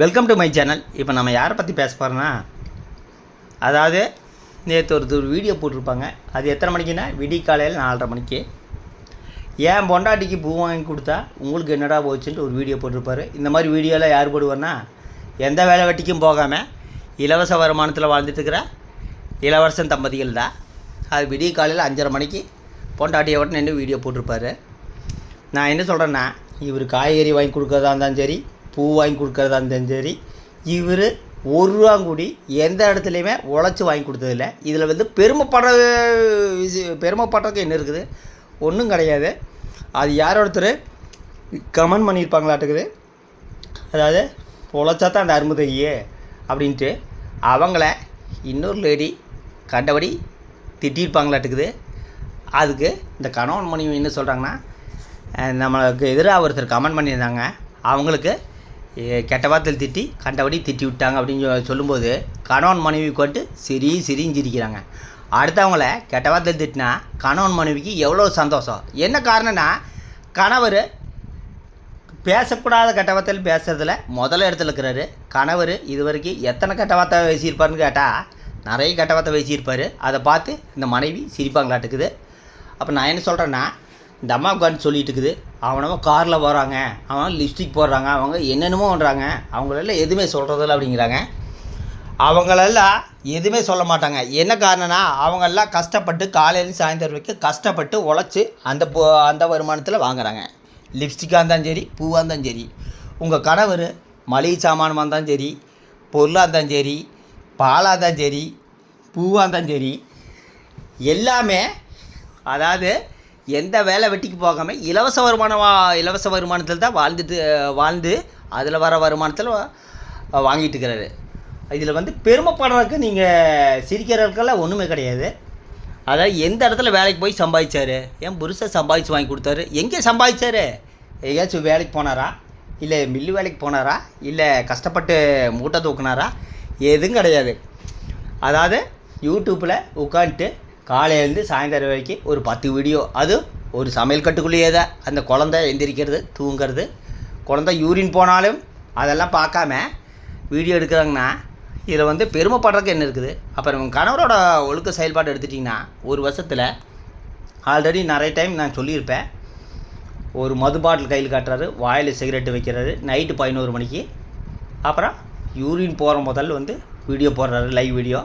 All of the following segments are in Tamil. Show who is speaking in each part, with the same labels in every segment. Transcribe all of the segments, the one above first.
Speaker 1: வெல்கம் டு மை சேனல் இப்போ நம்ம யாரை பற்றி பேச போகிறோன்னா அதாவது நேற்று ஒருத்தர் ஒரு வீடியோ போட்டிருப்பாங்க. அது எத்தனை மணிக்குன்னா விடி காலையில் நாலரை மணிக்கு. ஏன் பொண்டாட்டிக்கு பூ வாங்கி கொடுத்தா உங்களுக்கு என்னடா போச்சுன்ட்டு ஒரு வீடியோ போட்டிருப்பாரு. இந்த மாதிரி வீடியோலாம் யார் போடுவார்னா எந்த வேலை வெட்டிக்கும் போகாமல் இலவச வருமானத்தில் வாழ்ந்துட்டு இருக்கிற இளவரசன் தம்பதிகள் தான். அது விடிய காலையில் அஞ்சரை மணிக்கு பொண்டாட்டியோட நின்று வீடியோ போட்டிருப்பாரு. நான் என்ன சொல்கிறேன்னா இவர் காய்கறி வாங்கி கொடுக்கறதா இருந்தாலும் சரி பூ வாங்கி கொடுக்கறதா இருந்தாலும் சரி இவர் ஒரு ரூபா கூடி எந்த இடத்துலையுமே உழைச்சி வாங்கி கொடுத்ததில்ல. இதில் வந்து பெருமைப்பட விஷயம் பெருமைப்படுறதுக்கு என்ன இருக்குது? ஒன்றும் கிடையாது. அது யார் ஒருத்தர்? கமெண்ட் பண்ணியிருப்பாங்களாட்டுக்குது. அதாவது உழைச்சா தான் அந்த அருமை தெரியே அப்படின்ட்டு அவங்கள இன்னொரு லேடி கண்டபடி திட்டியிருப்பாங்களாட்டுக்குது. அதுக்கு இந்த கணவன் மணி என்ன சொல்கிறாங்கன்னா நம்மளுக்கு எதிராக ஒருத்தர் கமெண்ட் பண்ணியிருந்தாங்க. அவங்களுக்கு கெட்ட வார்த்தையில் திட்டி கண்டபடி திட்டி விட்டாங்க அப்படின்னு சொ- சொல்லும்போது கணவன் மனைவி கொண்டு சிரி சிரிஞ்சிருக்கிறாங்க. அடுத்தவங்கள கெட்ட வார்த்தையில் திட்டினா கணவன் மனைவிக்கு எவ்வளோ சந்தோஷம்? என்ன காரணம்னா கணவர் பேசக்கூடாத கெட்ட வார்த்தையில் பேசுறதுல முதல்ல இடத்துல இருக்கிறாரு. கணவர் இது வரைக்கும் எத்தனை கெட்ட வார்த்தை பேசியிருப்பாருன்னு கேட்டால் நிறைய கெட்ட வார்த்தை பேசியிருப்பார். அதை பார்த்து இந்த மனைவி சிரிப்பாங்களாட்டுக்குது. அப்போ நான் என்ன சொல்கிறேன்னா இந்த அம்மா உட்காந்து சொல்லிட்டு இருக்குது. அவனவோ காரில் போகிறாங்க அவன் லிப்ஸ்டிக் போடுறாங்க. அவங்க என்னென்னமோ பண்ணுறாங்க அவங்களெல்லாம் எதுவுமே சொல்கிறதில்ல அப்படிங்கிறாங்க. அவங்களெல்லாம் எதுவுமே சொல்ல மாட்டாங்க. என்ன காரணம்னா அவங்கெல்லாம் கஷ்டப்பட்டு காலையிலேருந்து சாயந்தரம் வரைக்கும் கஷ்டப்பட்டு உழைச்சி அந்த பொ அந்த வருமானத்தில் வாங்குறாங்க. லிப்ஸ்டிக்காக இருந்தாலும் சரி பூவாக இருந்தாலும் சரி உங்கள் கணவர் மளிகை சாமானமாக இருந்தாலும் சரி பொருளாக இருந்தாலும் சரி பாலாக இருந்தாலும் சரி பூவாக இருந்தாலும் சரி எல்லாமே அதாவது எந்த வேலை வெட்டிக்கு போகாமல் இலவச வருமானம் வா- இலவச வருமானத்தில் தான் வாழ்ந்துட்டு வாழ்ந்து அதில் வர வருமானத்தில் வாங்கிட்டு இருக்கிறாரு. இதில் வந்து பெருமைப்படுறதுக்கு நீங்கள் சிரிக்கிறதுக்கெல்லாம் ஒன்றுமே கிடையாது. அதாவது எந்த இடத்துல வேலைக்கு போய் சம்பாதிச்சார்? என் புருஷன் சம்பாதிச்சு வாங்கி கொடுத்தாரு? எங்கே சம்பாதிச்சார்? எங்கேயாச்சும் வேலைக்கு போனாரா? இல்லை மில்லு வேலைக்கு போனாரா? இல்லை கஷ்டப்பட்டு மூட்டை தூக்குனாரா? எதுவும் கிடையாது. அதாவது யூடியூப்பில் உட்காந்துட்டு காலையிலேருந்து சாயந்தரம் வரைக்கும் ஒரு பத்து வீடியோ. அது ஒரு சமையல் கட்டுக்குள்ளேயே தான். அந்த குழந்தை எந்திரிக்கிறது தூங்குறது. குழந்தை யூரின் போனாலும் அதெல்லாம் பார்க்காம வீடியோ எடுக்கிறாங்கன்னா இதில் வந்து பெருமைப்படுறதுக்கு என்ன இருக்குது? அப்புறம் கணவரோட ஒழுக்க செயல்பாடு எடுத்துட்டிங்கன்னா ஒரு வருஷத்தில் ஆல்ரெடி நிறைய டைம் நான் சொல்லியிருப்பேன். ஒரு மது பாட்டில் கையில் காட்டுறாரு வாயில் சிகரெட்டு வைக்கிறாரு நைட்டு பதினோரு மணிக்கு. அப்புறம் யூரின் போகிற முதல்ல வந்து வீடியோ போடுறாரு லைவ் வீடியோ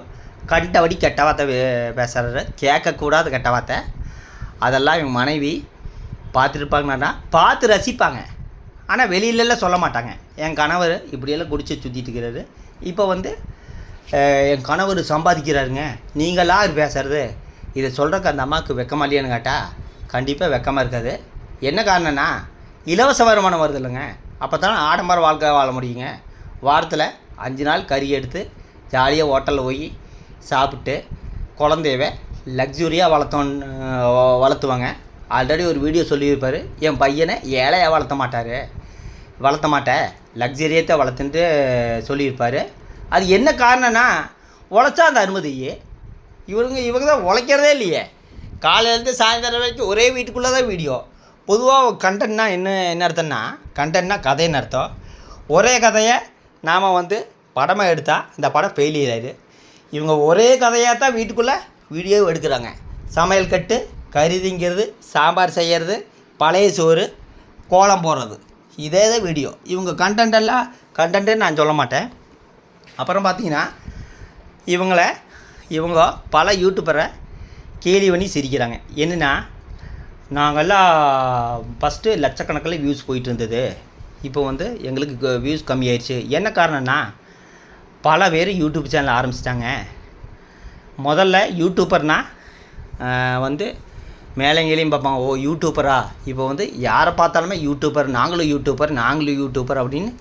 Speaker 1: கண்டபடி கெட்ட வார்த்தை பேசுகிறாரு கேட்கக்கூடாத கெட்ட வார்த்தை அதெல்லாம் இவங்க மனைவி பார்த்துருப்பாங்கன்னா பார்த்து ரசிப்பாங்க. ஆனால் வெளியிலலாம் சொல்ல மாட்டாங்க. என் கணவர் இப்படியெல்லாம் குடிச்சு சுற்றிட்டு இருக்கிறாரு. இப்போ வந்து என் கணவர் சம்பாதிக்கிறாருங்க. நீங்களா பேசுகிறது இதை சொல்கிறக்கு அந்த அம்மாவுக்கு வெக்கமாக இல்லையான்னு கேட்டால் கண்டிப்பாக வெக்கமாக இருக்காது. என்ன காரணம்னா இலவச வருமானம் வருது இல்லைங்க. அப்போ தான் ஆடம்பர வாழ்க்கை வாழ முடியுங்க. வாரத்தில் அஞ்சு நாள் கறி எடுத்து ஜாலியாக ஹோட்டலில் போய் சாப்பிட்டு குழந்தையவே லக்ஸுரியாக வளர்த்தோன்னு வளர்த்துவாங்க. ஆல்ரெடி ஒரு வீடியோ சொல்லியிருப்பார். என் பையனை ஏழையாக வளர்த்த மாட்டார். வளர்த்த மாட்டேன் லக்ஸரியத்தை வளர்த்துன்ட்டு சொல்லியிருப்பார். அது என்ன காரணம்னா உழைச்சா அந்த அனுமதியே இவருங்க இவங்க தான் உழைக்கிறதே இல்லையே. காலையிலேருந்து சாயந்தரம் வரைக்கும் ஒரே வீட்டுக்குள்ளே தான் வீடியோ பொதுவாக கண்டென்ட்னா என்ன என்ன அர்த்தம்னா கண்டென்ட்னா கதைன்னு அர்த்தம். ஒரே கதையை நாம் வந்து படமாக எடுத்தால் இந்த படம் ஃபெயிலியர் ஆயிடுது இவங்க ஒரே கதையாக தான் வீட்டுக்குள்ளே வீடியோ எடுக்கிறாங்க. சமையல் கட்டு கருதிங்கிறது சாம்பார் செய்கிறது பழைய சோறு கோலம் போடுறது. இதே தான் வீடியோ இவங்க கண்டென்ட் எல்லாம் கண்டென்ட்டே நான் சொல்ல மாட்டேன். அப்புறம் பார்த்தீங்கன்னா இவங்கள இவங்க பல யூடியூபரை கேலி பண்ணி சிரிக்கிறாங்க. என்னென்னா நாங்கள்லாம் ஃபஸ்ட்டு லட்சக்கணக்கில் வியூஸ் போயிட்டு இருந்தது. இப்போ வந்து எங்களுக்கு வியூஸ் கம்மியாயிடுச்சு என்ன காரணம்னா பல பேர் யூடியூப் சேனல் ஆரம்பிச்சிட்டாங்க. முதல்ல யூடியூப்பர்னால் வந்து மேலங்கிலையும் பார்ப்பாங்க ஓ யூடியூபரா இப்போ வந்து யாரை பார்த்தாலுமே யூடியூப்பர் நாங்களும் யூடியூப்பர் நாங்களும் யூடியூப்பர் அப்படின்னு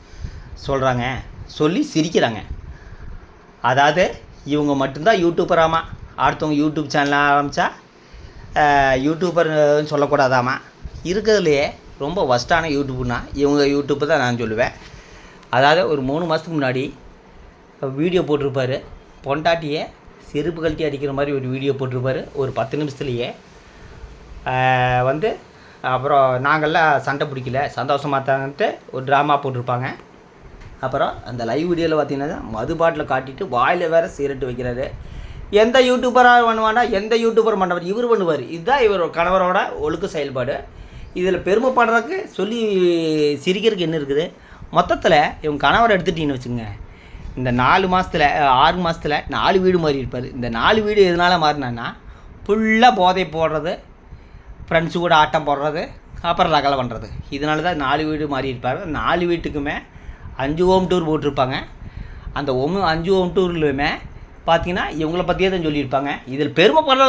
Speaker 1: சொல்கிறாங்க சொல்லி சிரிக்கிறாங்க. அதாவது இவங்க மட்டும்தான் யூடியூப்பராமா அடுத்தவங்க யூடியூப் சேனல் ஆரம்பித்தா யூடியூப்பர்னு சொல்லக்கூடாதாமா? இருக்கிறதுலையே ரொம்ப ஒஸ்ட்டான யூடியூப்னா இவங்க யூடியூப்பு தான் நான் சொல்லுவேன். அதாவது ஒரு மூணு மாதத்துக்கு முன்னாடி வீடியோ போட்டிருப்பாரு. பொண்டாட்டியை செருப்பு கழட்டி அடிக்கிற மாதிரி ஒரு வீடியோ போட்டிருப்பாரு. ஒரு பத்து நிமிஷத்துலேயே. வந்து அப்புறம் நாங்கள்லாம் சண்டை பிடிக்கல. சந்தோஷமாக தான்ட்டு ஒரு ட்ராமா போட்டிருப்பாங்க. அப்புறம் அந்த லைவ் வீடியோவில் பார்த்தீங்கன்னா மது பாட்டில் காட்டிட்டு வாயில் வேறு சீரட்டு வைக்கிறாரு. எந்த யூடியூபராக பண்ணுவானா எந்த யூடியூபர் பண்ணுவார்? இவர் பண்ணுவார். இதுதான் இவர் கணவரோட ஒழுக்க செயல்பாடு. இதில் பெருமைப்படுறதுக்கு சொல்லி சிரிக்கிறதுக்கு என்ன இருக்குது? மொத்தத்தில் இவங்க கணவரை எடுத்துட்டீங்கன்னு வச்சுங்க இந்த நாலு மாதத்தில் ஆறு மாதத்தில் நாலு வீடு மாறி இருப்பார். இந்த நாலு வீடு எதனால் மாறினான்னா ஃபுல்லாக போதை போடுறது ஃப்ரெண்ட்ஸு கூட ஆட்டம் போடுறது அப்புறம் ரகலை பண்ணுறது இதனால தான் நாலு வீடு மாறி இருப்பார். நாலு வீட்டுக்குமே அஞ்சு ஓம் டூர் போட்டிருப்பாங்க. அந்த ஓம் அஞ்சு ஓம் டூர்லையுமே பார்த்தீங்கன்னா இவங்கள பற்றியே தான் சொல்லியிருப்பாங்க. இதில் பெருமைப்பட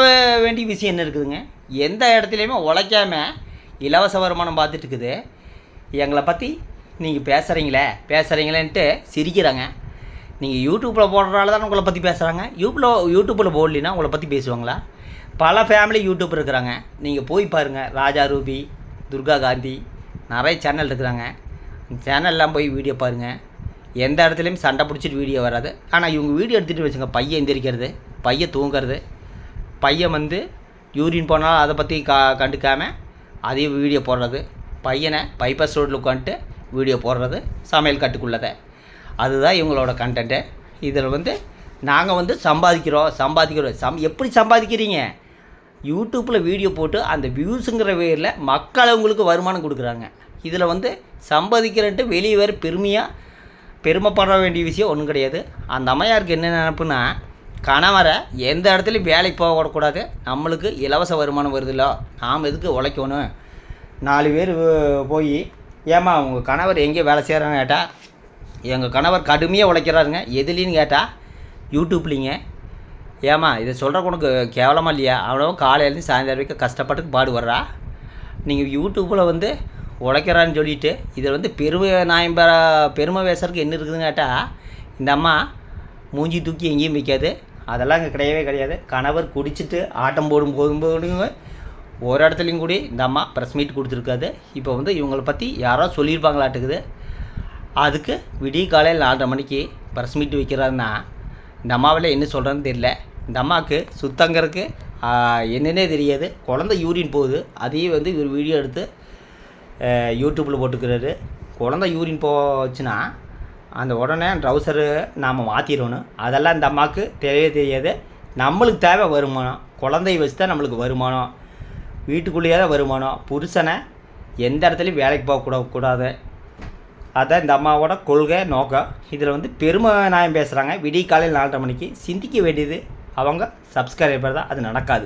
Speaker 1: வேண்டிய விஷயம் என்ன இருக்குதுங்க? எந்த இடத்துலையுமே உழைக்காம இலவச வருமானம் பார்த்துட்டு இருக்குது. எங்களை பற்றி நீங்கள் பேசுகிறீங்களே பேசுகிறீங்களேன்ட்டு சிரிக்கிறாங்க. நீங்கள் யூடியூப்பில் போடுறதால தான் உங்களை பற்றி பேசுகிறாங்க யூடியூப்பில் யூடியூப்பில் போடலினா உங்களை பற்றி பேசுவாங்களா? பல ஃபேமிலி யூடியூப் இருக்கிறாங்க. நீங்கள் போய் பாருங்கள் ராஜா ரூபி துர்கா காந்தி நிறைய சேனல் இருக்கிறாங்க. சேனல்லாம் போய் வீடியோ பாருங்கள் எந்த இடத்துலையும் சண்டை பிடிச்சிட்டு வீடியோ வராது. ஆனால் இவங்க வீடியோ எடுத்துகிட்டு வச்சுங்க. பையன் எந்திரிக்கிறது பையன் தூங்குறது பையன் வந்து யூரின் போனாலும் அதை பற்றி கா கண்டுக்காமல் அதையும் வீடியோ போடுறது. பையனை பைபாஸ் ரோட்டில் உட்காந்துட்டு வீடியோ போடுறது சமையல் கட்டுக்குள்ளதை. அதுதான் இவங்களோட கண்டென்ட்டு இதில் வந்து நாங்கள் வந்து சம்பாதிக்கிறோம் சம்பாதிக்கிறோம். சம் எப்படி சம்பாதிக்கிறீங்க? யூடியூப்பில் வீடியோ போட்டு அந்த வியூஸுங்கிற பேரில் மக்கள் அவங்களுக்கு வருமானம் கொடுக்குறாங்க. இதில் வந்து சம்பாதிக்கிறன்ட்டு வெளியே வேறு பெருமையாக பெருமைப்பட வேண்டிய விஷயம் ஒன்றும் கிடையாது. அந்த அம்மையாருக்கு என்ன நினப்புன்னா கணவரை எந்த இடத்துலையும் வேலைக்கு போகக்கூடாது நம்மளுக்கு இலவச வருமானம் வருதுல்ல. நாம் எதுக்கு உழைக்கணும்? நாலு பேர் போய் ஏம்மா உங்கள் கணவர் எங்கே வேலை செய்கிறான்னு கேட்டால் எங்கள் கணவர் கடுமையாக உழைக்கிறாருங்க. எதுலேன்னு கேட்டால் யூடியூப்லிங்க. ஏம்மா இதை சொல்கிற உனக்கு கேவலமாக இல்லையா? அவனும் காலையிலேருந்து சாயந்தரம் வரைக்கும் கஷ்டப்பட்டு பாடுபடுறா. நீங்கள் யூடியூப்பில் வந்து உழைக்கிறான்னு சொல்லிட்டு இதில் வந்து பெருமை நாயம் பெருமை பேசுறதுக்கு என்ன இருக்குதுன்னு கேட்டால் இந்த அம்மா மூஞ்சி தூக்கி எங்கேயும் வைக்காது. அதெல்லாம் இங்கே கிடையவே கிடையாது. கணவர் குடிச்சிட்டு ஆட்டம் போடும் போதும் ஒரு இடத்துலையும் கூடி இந்த அம்மா ப்ரெஸ் மீட் கொடுத்துருக்காது. இப்போ வந்து இவங்களை பற்றி யாரோ சொல்லியிருப்பாங்களாட்டுக்குது. அதுக்கு விடிய காலையில் நாலரை மணிக்கு ப்ரெஸ் மீட் வைக்கிறாருன்னா இந்த அம்மாவில் என்ன சொல்கிறேன்னு தெரியல. இந்த அம்மாவுக்கு சுத்தங்கிறதுக்கு என்னன்னே தெரியாது. குழந்த யூரின் போகுது. அதையும் வந்து இவர் வீடியோ எடுத்து யூடியூப்பில் போட்டுக்கிறாரு. குழந்த யூரின் போச்சுன்னா அந்த உடனே ட்ரௌசரு நாம் மாற்றிடணும் அதெல்லாம் இந்த அம்மாவுக்கு தெரியவே தெரியாது. நம்மளுக்கு தேவை வருமானம். குழந்தைய வச்சு தான் நம்மளுக்கு வருமானம். வீட்டுக்குள்ளேயே தான் வருமானம். புருஷனை எந்த இடத்துலையும் வேலைக்கு போகக்கூட கூடாது. அதான் இந்த அம்மாவோட கொள்கை நோக்கம் இதில் வந்து பெருமை நியாயம் பேசுகிறாங்க விடிய காலையில் நாலரை மணிக்கு சிந்திக்க வேண்டியது அவங்க. சப்ஸ்கிரைபர் தான் அது நடக்காது.